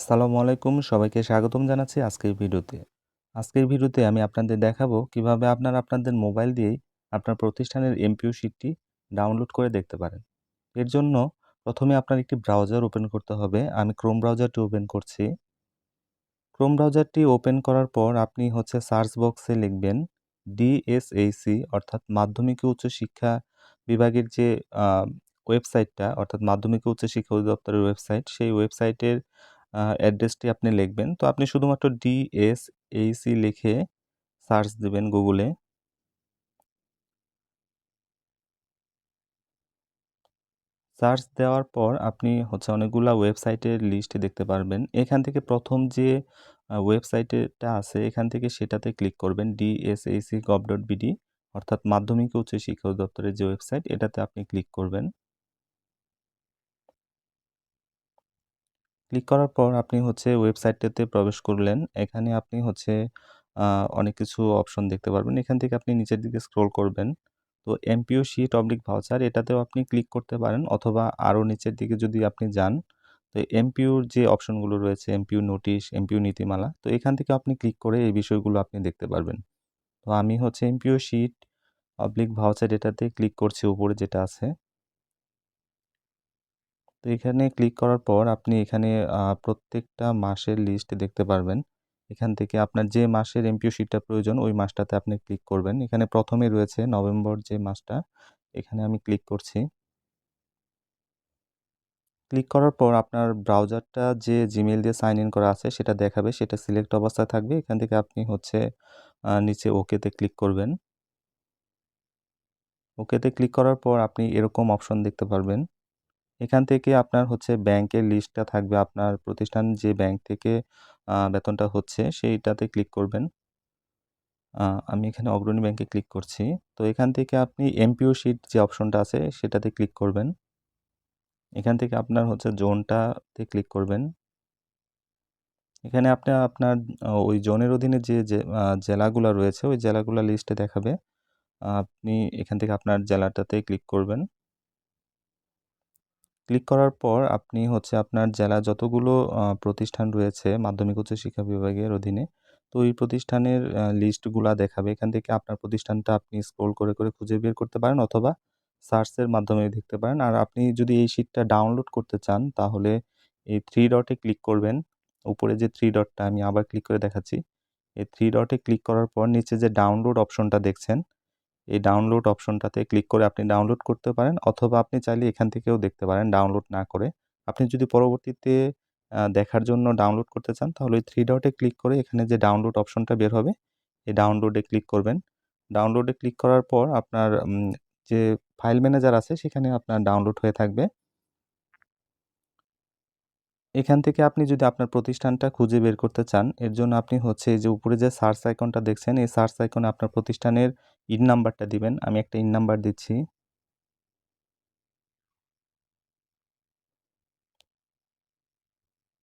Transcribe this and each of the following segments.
আসসালামু আলাইকুম, সবাইকে স্বাগতম জানাচ্ছি আজকের ভিডিওতে। আজকের ভিডিওতে আমি আপনাদের দেখাবো কীভাবে আপনারা আপনাদের মোবাইল দিয়েই আপনার প্রতিষ্ঠানের এমপিও শিটটি ডাউনলোড করে দেখতে পারেন। এর জন্য প্রথমে আপনার একটি ব্রাউজার ওপেন করতে হবে। আমি ক্রোম ব্রাউজারটি ওপেন করছি। ক্রোম ব্রাউজারটি ওপেন করার পর আপনি হচ্ছে সার্চ বক্সে লিখবেন ডিএসএসি অর্থাৎ মাধ্যমিক উচ্চ শিক্ষা বিভাগের যে ওয়েবসাইটটা, অর্থাৎ মাধ্যমিক ও উচ্চ শিক্ষা অধিদপ্তরের ওয়েবসাইট, সেই ওয়েবসাইটের অ্যাড্রেসটি আপনি লিখবেন। তো আপনি শুধুমাত্র ডিএসএসি লিখে সার্চ দেবেন গুগলে। সার্চ দেওয়ার পর আপনি হচ্ছে অনেকগুলা ওয়েবসাইটের লিস্ট দেখতে পারবেন। এখান থেকে প্রথম যে ওয়েবসাইটটা আছে, এখান থেকে সেটাতে ক্লিক করবেন ডিএসএসি গভ ডট বিডি অর্থাৎ মাধ্যমিক উচ্চ শিক্ষা দপ্তরের যে ওয়েবসাইট, এটাতে আপনি ক্লিক করবেন। ক্লিক করার পর আপনি হচ্ছে ওয়েবসাইটটাতে প্রবেশ করলেন। এখানে আপনি হচ্ছে অনেক কিছু অপশন দেখতে পারবেন। এখান থেকে আপনি নিচের দিকে স্ক্রোল করবেন। তো এমপিও শিট অবলিক ভাউচার, এটাতেও আপনি ক্লিক করতে পারেন অথবা আরও নিচের দিকে যদি আপনি যান, তো এমপিউর যে অপশনগুলো রয়েছে এমপিউ নোটিশ এমপিউ নীতিমালা, তো এখান থেকে আপনি ক্লিক করে এই বিষয়গুলো আপনি দেখতে পারবেন। তো আমি হচ্ছে এমপিও শিট অবলিক ভাউচার এটাতে ক্লিক করছি উপরে যেটা আছে। তো এখানে ক্লিক করার পর আপনি এখানে প্রত্যেকটা মাসের লিস্ট দেখতে পারবেন। এখান থেকে আপনার যে মাসের এমপিও শিটটা প্রয়োজন, ওই মাসটাতে আপনি ক্লিক করবেন। এখানে প্রথমে রয়েছে নভেম্বর যে মাসটা, এখানে আমি ক্লিক করছি। ক্লিক করার পর আপনার ব্রাউজারটা যে জিমেল দিয়ে সাইন ইন করা আছে, সেটা দেখাবে, সেটা সিলেক্ট অবস্থায় থাকবে। এখান থেকে আপনি হচ্ছে নিচে ওকেতে ক্লিক করবেন। ওকেতে ক্লিক করার পর আপনি এরকম অপশন দেখতে পারবেন। এখান থেকে আপনার হচ্ছে ব্যাংকের লিস্টটা থাকবে। আপনার প্রতিষ্ঠান যে ব্যাংক থেকে বেতনটা হচ্ছে সেইটাতে ক্লিক করবেন। আমি এখানে অগ্রণী ব্যাংকে ক্লিক করছি। তো এখান থেকে আপনি এমপিও শিট যে অপশনটা আছে সেটাতে ক্লিক করবেন। এখান থেকে আপনার হচ্ছে জোনটাতে ক্লিক করবেন। এখানে আপনি, আপনার ওই জোনের অধীনে যে জেলাগুলো রয়েছে, ওই জেলাগুলো লিস্টে দেখাবে। আপনি এখান থেকে আপনার জেলাটাতে ক্লিক করবেন। ক্লিক করার পর আপনি হচ্ছে আপনার জেলা যতগুলো প্রতিষ্ঠান রয়েছে মাধ্যমিক উচ্চ শিক্ষা বিভাগের অধীনে, তো এই প্রতিষ্ঠানের লিস্টগুলা দেখাবে। এখান থেকে আপনার প্রতিষ্ঠানটা আপনি স্ক্রোল করে করে খুঁজে বের করতে পারেন অথবা সার্চের মাধ্যমে দেখতে পারেন। আর আপনি যদি এই শিটটা ডাউনলোড করতে চান, তাহলে এই থ্রি ডটে ক্লিক করবেন। উপরে যে থ্রি ডটটা আমি আবার ক্লিক করে দেখাচ্ছি, এই থ্রি ডটে ক্লিক করার পর নিচে যে ডাউনলোড অপশনটা দেখছেন এই ডাউনলোড অপশনটাতে ক্লিক করে আপনি ডাউনলোড করতে পারেন অথবা আপনি চাইলে এখান থেকেও দেখতে পারেন ডাউনলোড না করে। আপনি যদি পরবর্তীতে দেখার জন্য ডাউনলোড করতে চান তাহলে ওই থ্রি ডটে ক্লিক করে এখানে যে ডাউনলোড অপশনটা বের হবে, এই ডাউনলোডে ক্লিক করবেন। ডাউনলোডে ক্লিক করার পর আপনার যে ফাইল ম্যানেজার আছে সেখানে আপনার ডাউনলোড হয়ে থাকবে। এখান থেকে আপনি যদি আপনার প্রতিষ্ঠানটা খুঁজে বের করতে চান, এর জন্য আপনি হচ্ছে যে উপরে যে সার্চ আইকনটা দেখছেন, এই সার্চ আইকনে আপনার প্রতিষ্ঠানের ইন নাম্বারটা দিবেন। আমি একটা ইন নাম্বার দিচ্ছি।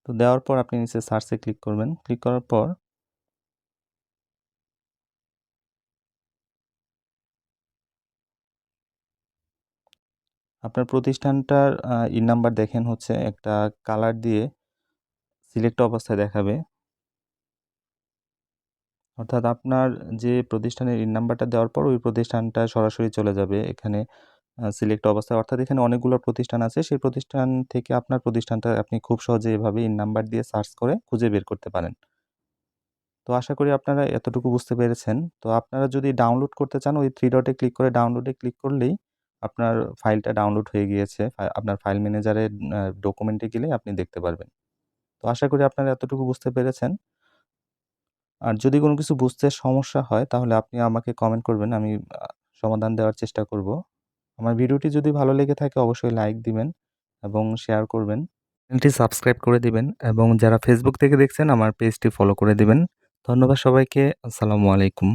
তো দেওয়ার পর আপনি নিচে সার্চে ক্লিক করবেন। ক্লিক করার পর আপনার প্রতিষ্ঠানটার ইন নাম্বার দেখেন হচ্ছে একটা কালার দিয়ে সিলেক্ট অবস্থায় দেখাবে। অর্থাৎ আপনার যে প্রতিষ্ঠানের ইন নাম্বারটা দেওয়ার পর ওই প্রতিষ্ঠানটা সরাসরি চলে যাবে। এখানে সিলেক্ট অবস্থায়। অর্থাৎ এখানে অনেকগুলো প্রতিষ্ঠান আছে। সেই প্রতিষ্ঠান থেকে আপনার প্রতিষ্ঠানটা আপনি খুব সহজে এভাবে ইন নাম্বার দিয়ে সার্চ করে খুঁজে বের করতে পারেন। তো আশা করি আপনারা এতটুকু বুঝতে পেরেছেন। তো আপনারা যদি ডাউনলোড করতে চান, ওই থ্রি ডটে ক্লিক করে ডাউনলোডে ক্লিক করলেই আপনার ফাইলটা ডাউনলোড হয়ে গিয়েছে। আপনার ফাইল ম্যানেজারের ডকুমেন্টে গেলে আপনি দেখতে পারবেন। তো আশা করি আপনারা এতটুকু বুঝতে পেরেছেন। আর যদি কোনো কিছু বুঝতে সমস্যা হয়, তাহলে আপনি আমাকে কমেন্ট করবেন, আমি সমাধান দেওয়ার চেষ্টা করব। আমার ভিডিওটি যদি ভালো লেগে থাকে, অবশ্যই লাইক দিবেন এবং শেয়ার করবেন। চ্যানেলটি সাবস্ক্রাইব করে দিবেন এবং যারা ফেসবুক থেকে দেখছেন, আমার পেজটি ফলো করে দিবেন। ধন্যবাদ সবাইকে, আসসালামু আলাইকুম।